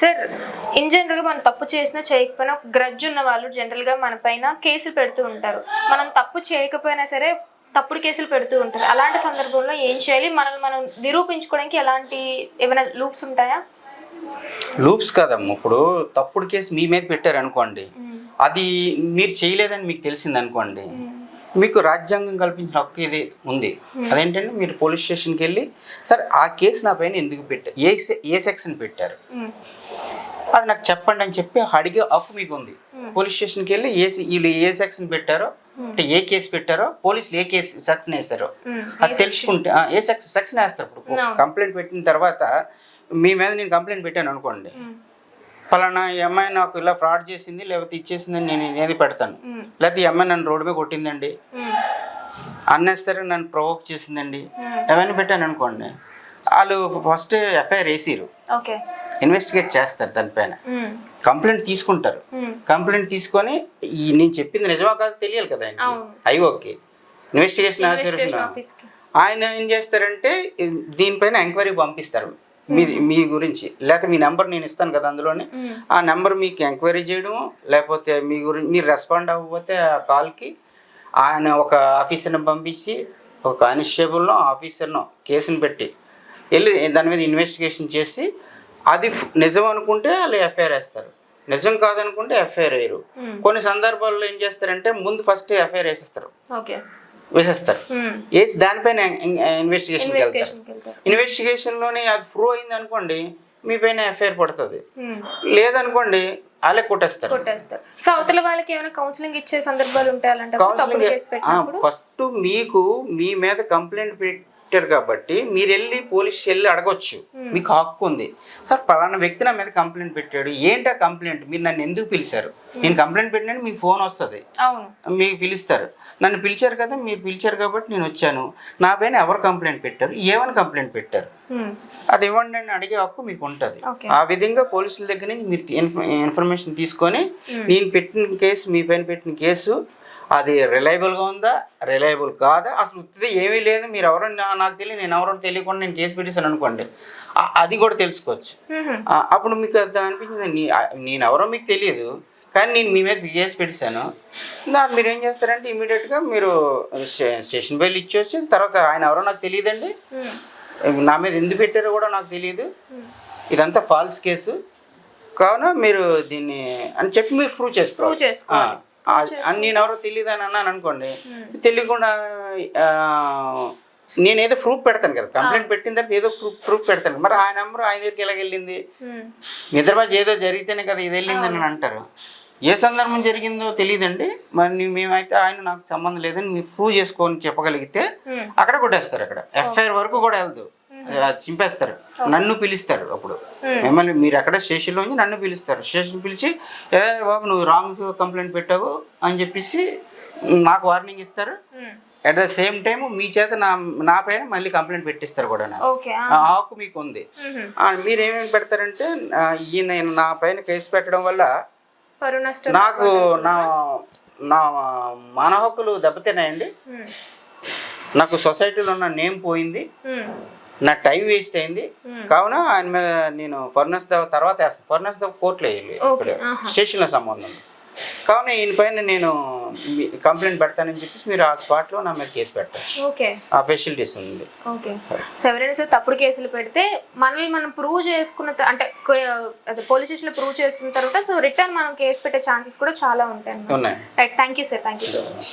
Sir in జనరల్గా మనం తప్పు చేసినా చేయకపోయినా గ్రడ్జ్ ఉన్న వాళ్ళు జనరల్గా మన పైన కేసులు పెడుతూ ఉంటారు. మనం తప్పు చేయకపోయినా సరే తప్పుడు కేసులు పెడుతూ ఉంటారు. అలాంటి సందర్భంలో ఏం చేయాలి? మనల్ని మనం నిరూపించుకోవడానికి ఎలాంటి ఏమైనా లూప్స్ ఉంటాయా? లూప్స్ కాదమ్మ. ఇప్పుడు తప్పుడు కేసు మీ మీద పెట్టారు అనుకోండి. అది మీరు చేయలేదని మీకు తెలిసింది అనుకోండి. మీకు రాజ్యాంగం కల్పించిన హక్కు ఇది ఉంది? అదేంటంటే మీరు పోలీస్ స్టేషన్కి వెళ్ళి సార్ ఆ కేసు నా పైన ఎందుకు పెట్టారు ఏ ఏ సెక్షన్ పెట్టారు. అది నాకు చెప్పండి అని చెప్పి అడిగే హక్కు మీకు ఉంది పోలీస్ స్టేషన్కి వెళ్ళి ఏ వీళ్ళు ఏ సెక్షన్ పెట్టారో అంటే ఏ కేసు పెట్టారో పోలీసులు ఏ కేసు సెక్షన్ వేస్తారో. అది తెలుసుకుంటే ఏ సెక్షన్ సెక్షన్ వేస్తారు ఇప్పుడు. కంప్లైంట్ పెట్టిన తర్వాత మీ మీద నేను కంప్లైంట్ పెట్టాను అనుకోండి. పలానా ఈ అమ్మాయి నాకు ఇలా ఫ్రాడ్ చేసింది లేకపోతే ఇచ్చేసిందని నేను ఏది పెడతాను. లేకపోతే ఈ అమ్మాయి నన్ను రోడ్డు మీద కొట్టిందండి? మ్మ్. అన్నెసరీ నన్ను ప్రొవోక్ చేసిందండి? అవన్నీ పెట్టాను అనుకోండి. వాళ్ళు ఫస్ట్ ఎఫ్ఐఆర్ వేసిరు ఇన్వెస్టిగేట్ చేస్తారు దానిపైన. కంప్లైంట్ తీసుకుంటారు. కంప్లైంట్ తీసుకొని ఈ నేను చెప్పింది నిజమా కాదు తెలియాలి కదా. అవి ఓకే ఇన్వెస్టిగేషన్ ఆఫీసర్ ఆయన ఏం చేస్తారంటే దీనిపైన ఎంక్వైరీ పంపిస్తారు. మీ మీ గురించి. లేకపోతే మీ నెంబర్ నేను ఇస్తాను కదా అందులోనే. ఆ నెంబర్ మీకు ఎంక్వైరీ చేయడం లేకపోతే మీ గురించి మీరు రెస్పాండ్ అవ్వకపోతే ఆ కాల్కి ఆయన ఒక ఆఫీసర్ని పంపించి ఒక కానిస్టేబుల్నో ఆఫీసర్నో కేసుని పెట్టి వెళ్ళి దాని మీద ఇన్వెస్టిగేషన్ చేసి అది నిజం అనుకుంటే వాళ్ళు ఎఫ్ఐఆర్ వేస్తారు. నిజం కాదనుకుంటే ఎఫ్ఐఆర్ వేయరు. కొన్ని సందర్భాల్లో ఏం చేస్తారంటే ముందు ఫస్ట్ ఎఫ్ఐఆర్ వేసేస్తారు. వేసేస్తారు. వేసి దానిపైన ఇన్వెస్టిగేషన్కి వెళ్తారు. ఇన్వెస్టిగేషన్లోనే అది ప్రూవ్ అయింది అనుకోండి మీ పైన ఎఫ్ఐఆర్ పడుతుంది. లేదనుకోండి వాళ్ళే కొట్టేస్తారు. సో అవతల వాళ్ళకి ఏమైనా కౌన్సిలింగ్ ఇచ్చే సందర్భాలు ఉంటాయి పెట్టినప్పుడు? ఫస్ట్ మీకు మీ మీద కంప్లైంట్ పెట్టారు కాబట్టి మీరు వెళ్ళి పోలీస్ వెళ్ళి అడగొచ్చు. మీకు హక్కు ఉంది. సార్ పలానా వ్యక్తి నా మీద కంప్లైంట్ పెట్టాడు. ఏంటి ఆ కంప్లైంట్? మీరు నన్ను ఎందుకు పిలిచారు? నేను కంప్లైంట్ పెట్టినట్టు మీకు ఫోన్ వస్తుంది. మీకు పిలుస్తారు. నన్ను పిలిచారు కదా మీరు పిలిచారు కాబట్టి నేను వచ్చాను. నా పైన ఎవరు కంప్లైంట్ పెట్టారు? ఏమని కంప్లైంట్ పెట్టారు. అది ఇవ్వండి అని అడిగే హక్కు మీకు ఉంటుంది. ఆ విధంగా పోలీసుల దగ్గర నుంచి మీరు ఇన్ఫ- ఇన్ఫర్మేషన్ తీసుకొని నేను పెట్టిన కేసు మీ పైన పెట్టిన కేసు అది రిలయబుల్గా ఉందా రిలయబుల్ కాదా? అసలు ఉత్తిదే ఏమీ లేదు. మీరు ఎవరో నాకు తెలియదు నేను ఎవరో తెలియకుండా నేను కేసు పెట్టేశాను అనుకోండి. అది కూడా తెలుసుకోవచ్చు. ఆ, అప్పుడు మీకు అది అనిపించింది? నేను ఎవరో మీకు తెలియదు కానీ నేను మీ మీద కేసు పెట్టేశాను. దా మీరు ఏం చేస్తారంటే ఇమీడియట్గా మీరు స్టే- స్టేషన్ బెల్ ఇచ్చొచ్చు తర్వాత ఆయన ఎవరో నాకు తెలియదండి. నా మీద ఎందుకు పెట్టారో కూడా నాకు తెలియదు ఇదంతా ఫాల్స్ కేసు. కావున మీరు దీన్ని అని చెప్పి మీరు ప్రూవ్ చేసుకోవాలి. నేను ఎవరో తెలియదు అని అన్నాను అనుకోండి. తెలియకుండా ఆ, నేను ఏదో ప్రూఫ్ పెడతాను కదా. కంప్లైంట్ పెట్టిన తర్వాత ఏదో ప్రూఫ్ ప్రూఫ్ పెడతాను. మరి ఆ నెంబర్ ఆయన దగ్గరికి ఎలా వెళ్ళింది? మ్మ్. మీ ఇద్దరి మధ్య ఏదో జరిగితేనే కదా ఇది వెళ్ళింది అని అంటారు. ఏ సందర్భం జరిగిందో తెలియదండి మరి మేమైతే ఆయన నాకు సంబంధం లేదని మీరు ప్రూవ్ చేసుకొని చెప్పగలిగితే. అక్కడ కొట్టేస్తారు అక్కడ. ఎఫ్ఐఆర్ వరకు కూడా వెళ్దు. చింపేస్తారు. నన్ను పిలుస్తారు అప్పుడు. మిమ్మల్ని మీరు ఎక్కడ స్టేషన్లో నుంచి నన్ను పిలుస్తారు. స్టేషన్ పిలిచి ఏ బాబు నువ్వు రాంగ్ కంప్లైంట్ పెట్టావు? అని చెప్పేసి నాకు వార్నింగ్ ఇస్తారు. అట్ ద సేమ్ టైం మీ చేత నా నా పైన మళ్ళీ కంప్లైంట్ పెట్టిస్తారు కూడా హక్కు మీకు ఉంది మీరు ఏమేమి పెడతారంటే ఈయన నా పైన కేసు పెట్టడం వల్ల నాకు నా నా మాన హక్కులు దెబ్బతిన్నాయండి. నాకు సొసైటీలో ఉన్న నేమ్ పోయింది. నా టైం వేస్ట్ అయింది కావున ఆయన మీద నేను ఫర్నస్ దవ తర్వాత వేస్తాను ఫర్నస్ దవ కోర్టులో ఆహా. స్టేషన్లో సంబంధం. కావున ఈయన పైన నేను కంప్లైంట్ పెడతానని చెప్పేసి మీరు ఆ స్పాట్లో నా మీద కేసు పెట్టారు ఓకే. ఆ ఫెసిలిటీస్ ఉంది. ఓకే. సో ఎవరైనా సరే తప్పుడు కేసులు పెడితే మనల్ని మనం ప్రూవ్ చేసుకున్న అంటే పోలీస్ స్టేషన్లో ప్రూవ్ చేసుకున్న తర్వాత సో రిటర్న్ మనం కేసు పెట్టే ఛాన్సెస్ కూడా చాలా ఉంటాయి ఉన్నాయి. Right thank you sir thank you so much.